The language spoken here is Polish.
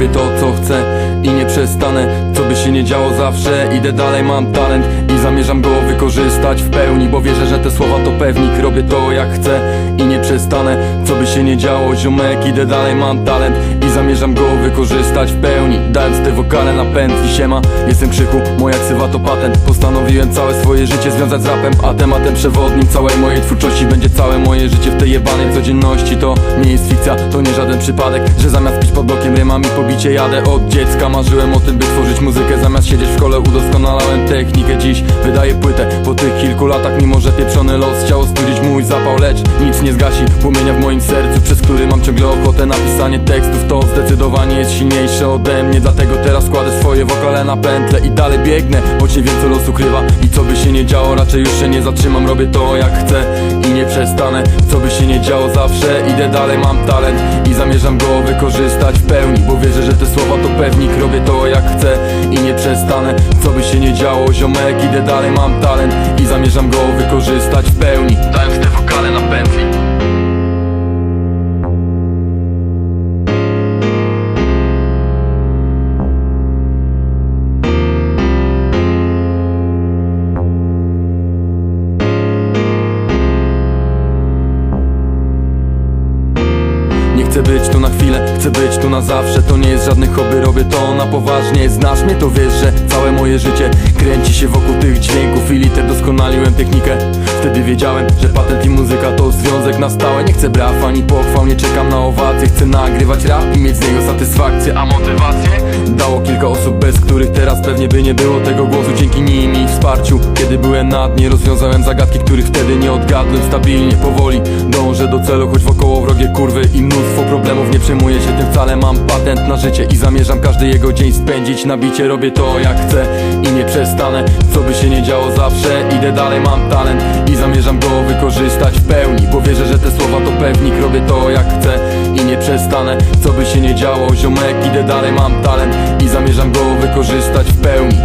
robię to co chcę i nie przestanę. Co by się nie działo zawsze, idę dalej, mam talent I zamierzam go wykorzystać w pełni Bo wierzę, że te słowa to pewnik. Robię to jak chcę i nie przestanę. Co by się nie działo, ziomek, idę dalej, mam talent I zamierzam go wykorzystać w pełni. Dając te wokale na pętli Siema, jestem Krzychu, moja ksywa to patent. Postanowiłem całe swoje życie związać z rapem A tematem przewodnim całej mojej twórczości Będzie całe moje życie w tej jebanej codzienności. To nie jest fikcja, to nie żaden przypadek Że zamiast pić pod blokiem rymami pobicie jadę Od dziecka marzyłem o tym, by tworzyć muzykę Zamiast siedzieć w szkole udoskonalałem technikę. Dziś wydaję płytę po tych kilku latach Mimo, że pieprzony los chciał studzić mój zapał Lecz nic nie zgasi płomienia w moim sercu Przez który mam ciągle ochotę. Napisanie tekstów To zdecydowanie jest silniejsze ode mnie Dlatego teraz kładę swoje wokale na pętlę I dalej biegnę, choć nie wiem co los ukrywa I co by się nie działo, raczej już się nie zatrzymam. Robię to jak chcę i nie przestanę Co by się nie działo zawsze, idę dalej, mam talent I zamierzam go wykorzystać w pełni Bo wierzę, że te słowa pewnik Robię to jak chcę i nie przestanę. Co by się nie działo, ziomek, idę dalej, mam talent I zamierzam go wykorzystać w pełni. Dając te wokale na pętli chcę być tu na chwilę, chcę być tu na zawsze. To nie jest żadne hobby, robię to na poważnie. Znasz mnie, to wiesz, że całe moje życie Kręci się wokół tych dźwięków i liter Doskonaliłem technikę. Wtedy wiedziałem, że patent i muzyka to na stałe Nie chcę braw ani pochwał, nie czekam na owacje. Chcę nagrywać rap i mieć z niego satysfakcję. A motywację? Dało kilka osób, bez których teraz pewnie by nie było tego głosu. Dzięki nim i wsparciu, kiedy byłem na dnie Rozwiązałem zagadki, których wtedy nie odgadłem Stabilnie, powoli dążę do celu Choć wokoło wrogie kurwy i mnóstwo problemów. Nie przejmuję się tym wcale, mam patent na życie I zamierzam każdy jego dzień spędzić na bicie. Robię to jak chcę i nie przestanę. Co by się nie działo zawsze, idę dalej, mam talent pełni Bo wierzę, że te słowa to pewnik. Robię to jak chcę i nie przestanę. Co by się nie działo, ziomek, idę dalej, mam talent I zamierzam go wykorzystać w pełni